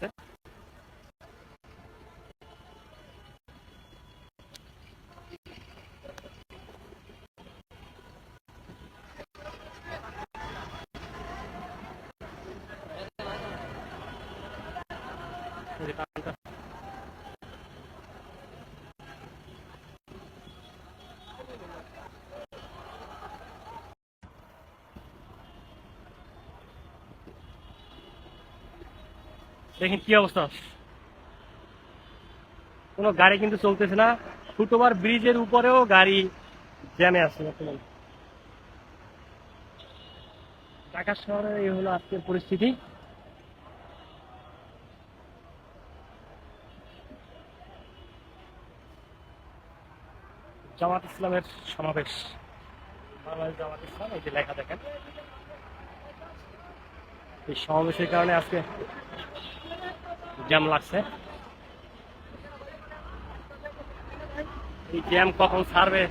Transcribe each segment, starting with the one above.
চলতেছে এই যে কারেন্টটা দেখেন কি অবস্থা। কোনো গাড়ি কিন্তু চলতেছে না। ফুটওভার ব্রিজের উপরেও গাড়ি জ্যামে আছে বর্তমান। ঢাকা শহরে এই হলো আজকের পরিস্থিতি। জামাত ইসলামের সমাবেশ। জামাত ইসলাম, এই যে লেখা দেখেন। এই সমাবেশের কারণে আজকে জ্যাম লাগছে। জ্যাম কখন ছাড়বে,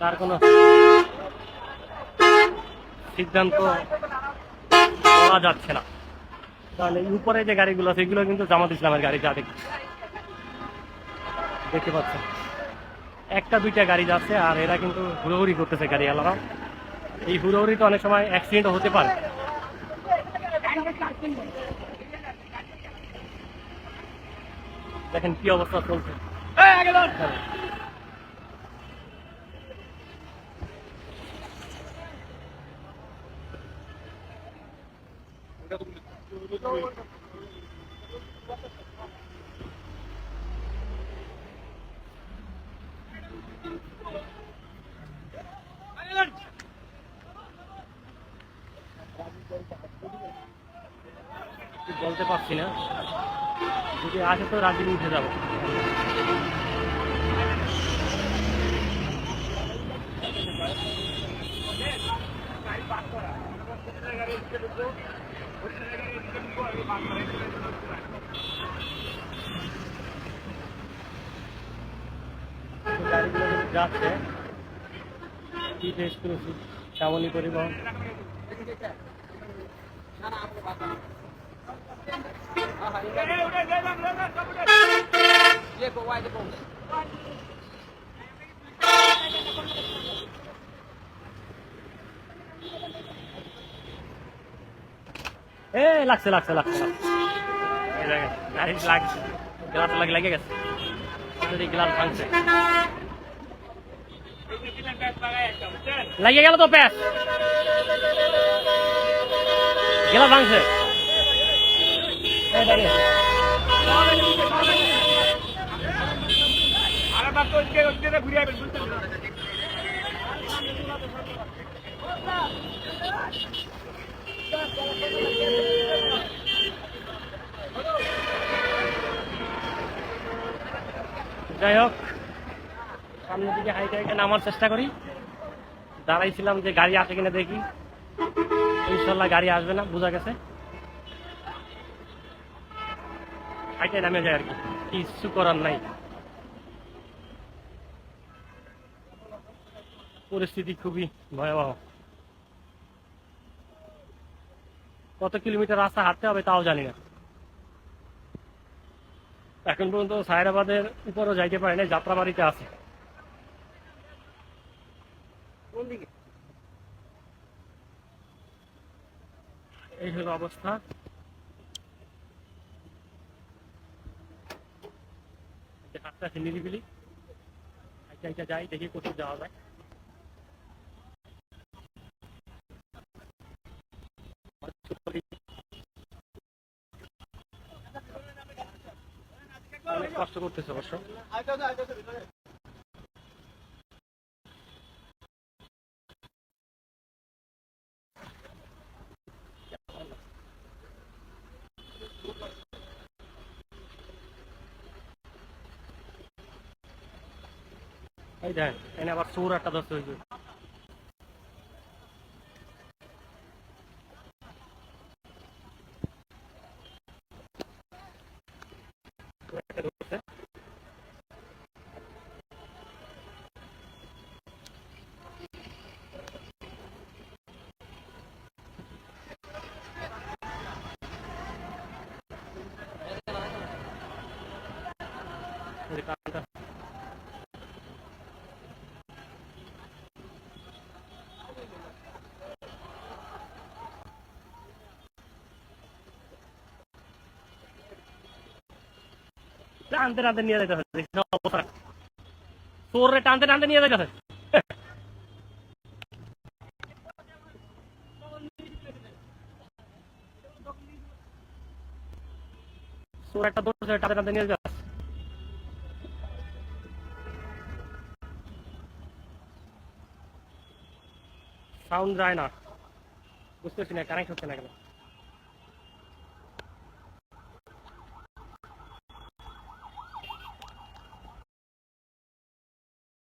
তার কোনো সিদ্ধান্ত করা যাচ্ছে না। তাহলে উপরে যে গাড়িগুলো আছে, এগুলো কিন্তু জামাত ইসলামের গাড়ি, যা দেখি দেখতে পাচ্ছেন। একটা, দুইটা গাড়ি যাচ্ছে আর এরা কিন্তু হুড়োহুড়ি করতেছে গাড়ি আলাদা এই হুড়োহুড়িতে অনেক সময় অ্যাক্সিডেন্টও হতে পারে। দেখেন কি অবস্থা চলছে। বলতে পারছি না। যদি আসে তো রাজি উঠে যাব। যাচ্ছে। কি টেস্ট করেছি শ্যামলী পরিবহন। এ লাগছে লাগছে লাগছে লাগছে এই দেখেন, গাড়ি লাগছে গ্লাস লাগে লেগে গেছে যদি গ্লাস ভাঙছে লাগিয়ে গেল তো প্যাস গ্লাস ভাঙছে এই দেখেন। যাই হোক, সামনের দিকে হাইটে হাইটে নামার চেষ্টা করি। দাঁড়াইছিলাম যে গাড়ি আসে কিনা দেখি। ইনশাল্লাহ গাড়ি আসবে না, বোঝা গেছে। হাইটে নামে যায় আর কি। কিছু করার নাই। পরিস্থিতি খুবই ভয়াবহ। কত কিলোমিটার রাস্তা হাঁটতে হবে তাও জানি না। এখন পর্যন্ত সায়রাবাদের উপরও যাইতে পারে না যাত্রাবাড়িতে আছে। এই হলো অবস্থা। যে হাঁটতে আছে নিরিবিলি হাইটা হাইটা যাই, দেখি কোথাও যাওয়া যায়। অনেক কষ্ট করতেছে অবশ্য। এই দেখেন এনে আবার চোর একটা ধরতে হয়েছে টানতে টানতে নিয়ে যেতে হবে। অবস্থা। চোরে টানতে টানতে নিয়ে যেতে হবে। একটা দৌড়ছে টানতে টানতে নিয়ে যাচ্ছে সাউন্ড যায় না। বুঝতে পারছি না কানেক্ট হচ্ছে না কেন?